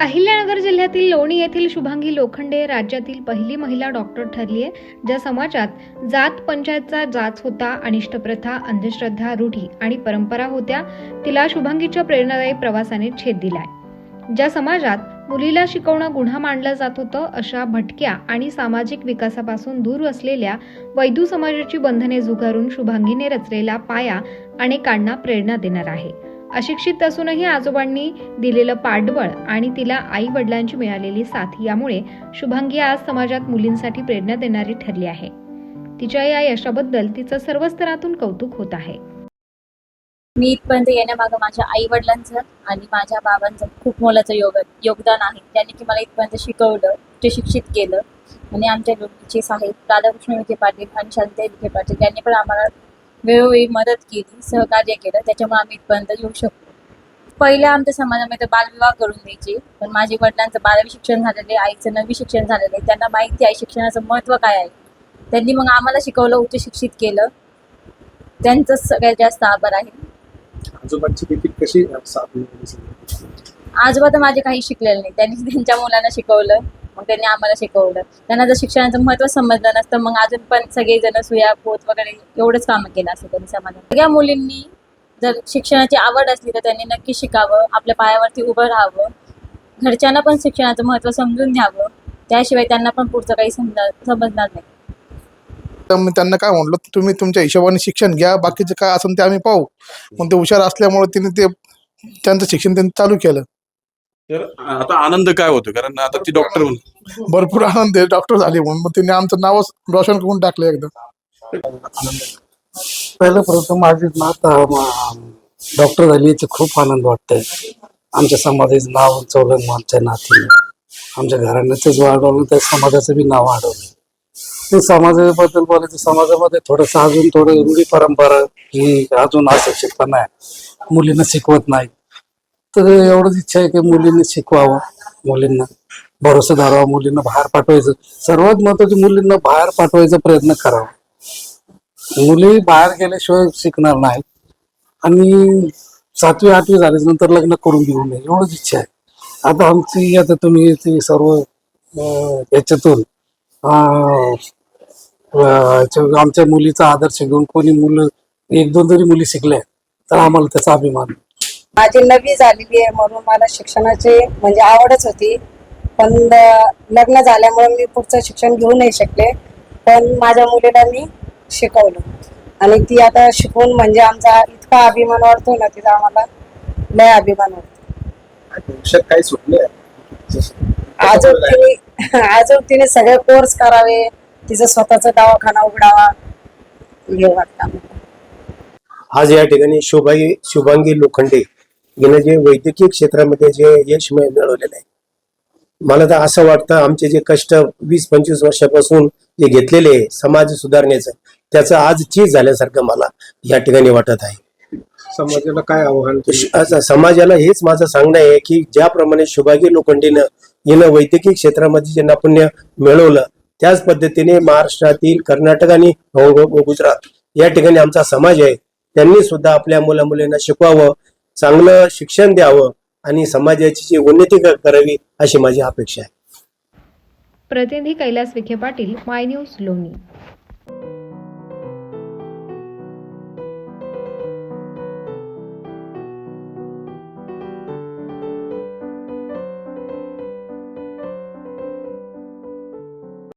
अहिल्यानगर जिल्ह्यातील लोणी येथील शुभांगी लोखंडे राज्यातील पहिली महिला डॉक्टर ठरली आहे ज्या समाजात जात पंचायतचा जाच होता अनिष्ट प्रथा अंधश्रद्धा रूढी आणि परंपरा होत्या तिला शुभांगीच्या प्रेरणादायी प्रवासाने छेद दिलाय. ज्या समाजात मुलीला शिकवणं गुन्हा मानलं जात होतं अशा भटक्या आणि सामाजिक विकासापासून दूर असलेल्या वैदू समाजाची बंधने झुगारून शुभांगीने रचलेला पाया अनेकांना प्रेरणा देणार आहे. अशिक्षित असूनही आजोबांनी दिलेलं पाठबळ आणि तिला आई वडिलांची मिळालेली साथ यामुळे शुभांगी आज समाजात मुलींसाठी प्रेरणा देणारी ठरली आहे. तिच्या या यशाबद्दल तिचं सर्व स्तरातून कौतुक होत आहे. मी इथपर्यंत येण्यामागं माझ्या आई वडिलांचं आणि माझ्या बाबांचं खूप मोलाचं योग योगदान आहे. त्यांनी की मला इथपर्यंत शिकवलं ते शिक्षित केलं. आणि आमच्या लोकचे साहेब राधाकृष्ण विखे पाटील आणि शांती विखे पाटील यांनी पण आम्हाला वेळोवेळी मदत केली सहकार्य केलं त्याच्यामुळे आम्ही इथपर्यंत येऊ शकतो पहिल्या आमच्या समाजामध्ये बालविवाह करून द्यायचे पण माझे वडिलांचं बारावी शिक्षण झालेले आईचं नववी शिक्षण झालेलं आहे त्यांना माहिती आहे शिक्षणाचं महत्त्व काय आहे. त्यांनी मग आम्हाला शिकवलं उच्च शिक्षित केलं. त्यांचंच सगळ्यात जास्त आभार आहे. आजोबांची देखील कशी साथ मिळाली? आजोबा तर माझे काही शिकलेले नाही त्यांनी त्यांच्या मुलांना शिकवलं. मग त्यांनी आम्हाला शिकवलं. त्यांना जर शिक्षणाचं महत्त्व समजलं नसतं मग अजून पण सगळेजण सुया पोत वगैरे एवढंच कामं केलं असं त्यांनी समाधान सगळ्या मुलींनी जर शिक्षणाची आवड असली तर त्यांनी नक्की शिकावं आपल्या पायावरती उभं राहावं घरच्यांना पण शिक्षणाचं महत्त्व समजून घ्यावं. त्याशिवाय त्यांना पण पुढचं काही समजा समजणार नाही. तर मी त्यांना काय म्हणलो तुम्ही तुमच्या हिशोबाने शिक्षण घ्या बाकीचं काय असेल ते आम्ही पाहू. मग ते हुशार असल्यामुळे तिने ते त्यांचं शिक्षण त्यांनी चालू केलं. तर आता आनंद काय होतो कारण आता ती डॉक्टर म्हणून भरपूर आनंद आहे डॉक्टर झाले म्हणून. मग तिने आमचं नावच रोशन करून टाकलं एकदम पहिलं प्रथम माझी नात डॉक्टर झाली याची खूप आनंद वाटतंय. आमच्या समाजाचं नाव उंचवलं आमच्या नातीने. आमच्या घराण्याचंच वाढवलं त्या समाजाचं बी नाव वाढवलं. ते समाजाबद्दल बोलायचं समाजामध्ये थोडंसं अजून थोडं रूढी परंपरा ही अजून अशिक्षितपणा आहे. मुलींना शिकवत नाही तर एवढंच इच्छा आहे की मुलींनी शिकवावं मुलींना भरोसा धरावा मुलींना बाहेर पाठवायचं. सर्वात महत्वाचं मुलींना बाहेर पाठवायचा प्रयत्न करावा. मुली बाहेर गेल्याशिवाय शिकणार नाहीत. आणि सातवी आठवी झाल्याच्यानंतर लग्न करून घेऊ नये एवढंच इच्छा आहे. आता आमची आता तुम्ही ते सर्व याच्यातून आमच्या मुलीचा आदर्श घेऊन कोणी मुलं एक दोन जरी मुली शिकल्या तर आम्हाला त्याचा अभिमान आहे. माझी नववी झालेली आहे म्हणून मला शिक्षणाची म्हणजे आवडच होती. पण लग्न झाल्यामुळे मी पुढचं शिक्षण घेऊ नाही शकले. पण माझ्या मुलीला मी शिकवलं. आणि ती आता शिकवून म्हणजे आमचा इतका अभिमान वाटतो ना तिचा आम्हाला लय अभिमान वाटतो काय सुटले आजोग तिने आजोग तिने सगळे कोर्स करावे तिचा स्वतःचा दवाखाना उघडावा हे वाटतं. आज या ठिकाणी शुभांगी शुभांगी लोखंडे. हिनं जे वैद्यकीय क्षेत्रामध्ये जे यश मिळ- मिळवलेलं आहे. मला तर असं वाटतं आमचे जे कष्ट वीस पंचवीस वर्षापासून जे घेतलेले आहे समाज सुधारण्याचं त्याचं आज चीज झाल्यासारखं मला या ठिकाणी वाटत आहे. समाजाला काय आव्हान? समाजाला हेच माझं सांगणं आहे की ज्याप्रमाणे शुभांगी लोखंडेनं हिनं वैद्यकीय क्षेत्रामध्ये जे नैपुण्य मिळवलं त्याच पद्धतीने महाराष्ट्रातील कर्नाटक आणि गुजरात या ठिकाणी आमचा समाज आहे. त्यांनी सुद्धा आपल्या मुला मुलींना शिकवावं चांगलं शिक्षण द्यावं आणि समाजाची जी उन्नती करावी अशी माझी अपेक्षा आहे. प्रतिनिधी कैलास विखे पाटील माय न्यूज लोणी.